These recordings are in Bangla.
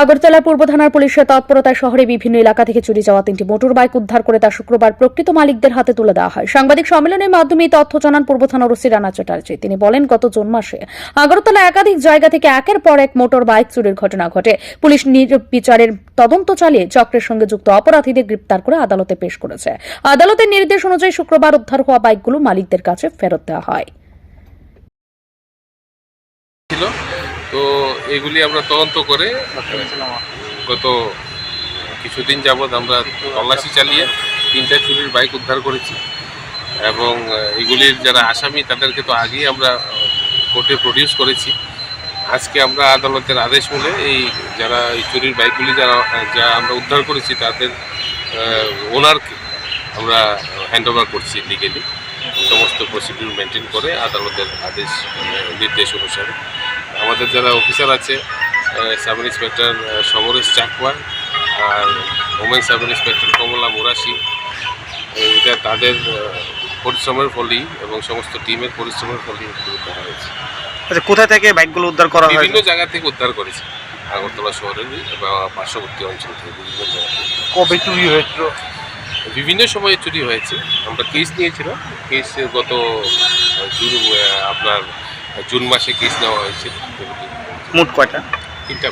আগরতলা পূর্ব থানার পুলিশের তৎপরতায় শহরে বিভিন্ন এলাকা থেকে চুরি যাওয়া তিনটি মোটর বাইক উদ্ধার করে তা শুক্রবার প্রকৃত মালিকদের হাতে তুলে দেওয়া হয়। সাংবাদিক সম্মেলনের মাধ্যমে এই তথ্য জানান পূর্ব থানার ওসি রানা চ্যাটার্জি। তিনি বলেন, গত জুন মাসে আগরতলা একাধিক জায়গা থেকে একের পর এক মোটর বাইক চুরির ঘটনা ঘটে। পুলিশ বিচারের তদন্ত চালিয়ে চক্রের সঙ্গে যুক্ত অপরাধীদের গ্রেপ্তার করে আদালতে পেশ করেছে। আদালতের নির্দেশ অনুযায়ী শুক্রবার উদ্ধার হওয়া বাইকগুলো মালিকদের কাছে ফেরত দেওয়া হয়। তো এগুলি আমরা তদন্ত করে গত কিছুদিন যাবৎ আমরা তল্লাশি চালিয়ে তিনটা চুরির বাইক উদ্ধার করেছি এবং এগুলির যারা আসামি তাদেরকে তো আগেই আমরা কোর্টে প্রডিউস করেছি। আজকে আমরা আদালতের আদেশ মূলে এই যারা এই চুরির বাইকগুলি যারা যা আমরা উদ্ধার করেছি তাদের ওনারকে আমরা হ্যান্ড ওভার করছি লিগেলি সমস্ত প্রসিডিউর মেনটেন করে আদালতের আদেশ নির্দেশ অনুসারে। আমাদের যারা অফিসার আছে সাব ইন্সপেক্টর সমরেশ চাকওয়ার আর women sub inspector Kamala Murashi এটা তাদের পরিশ্রমের ফলেই এবং সমস্ত টিমের পরিশ্রমের ফলেই করা হয়েছে। আচ্ছা কোথা থেকে বাইকগুলো উদ্ধার করা হয় বিভিন্ন জায়গা থেকে উদ্ধার করেছে আগরতলা শহরের বা পার্শ্ববর্তী অঞ্চল থেকে বিভিন্ন জায়গা কবে চুরি হয়েছিল? বিভিন্ন সময়ে চুরি হয়েছে আমরা কেস নিয়েছিলাম। কেস গত আপনার জুন মাসে কেস নেওয়া হয়েছিল মোট কয়টা? তিনটা।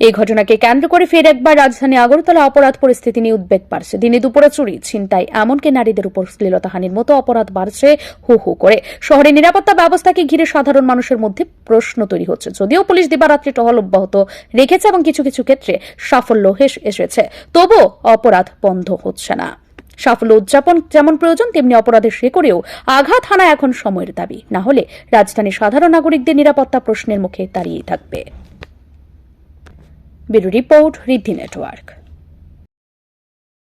এই ঘটনাকে কেন্দ্র করে ফের একবার রাজধানী আগরতলা অপরাধ পরিস্থিতি নিয়ে উদ্বেগ বাড়ছে। দিনে দুপুরে চুরি ছিনতাই এমনকি নারীদের উপর শ্লীলতাহানির মতো অপরাধ বাড়ছে হু হু করে। শহরে নিরাপত্তা ব্যবস্থাকে ঘিরে সাধারণ মানুষের মধ্যে প্রশ্ন তৈরি হচ্ছে। যদিও পুলিশ দিবারাত্রি টহল অব্যাহত রেখেছে এবং কিছু কিছু ক্ষেত্রে সাফল্য হেস- এসেছে। তবুও অপরাধ বন্ধ হচ্ছে না। সাফল্য উদযাপন যেমন প্রয়োজন, তেমনি অপরাধের শেকড়েও আঘাত হানা এখন সময়ের দাবি। না হলে রাজধানীর সাধারণ নাগরিকদের নিরাপত্তা প্রশ্নের মুখে দাঁড়িয়ে থাকবে। Report, Riddhi network.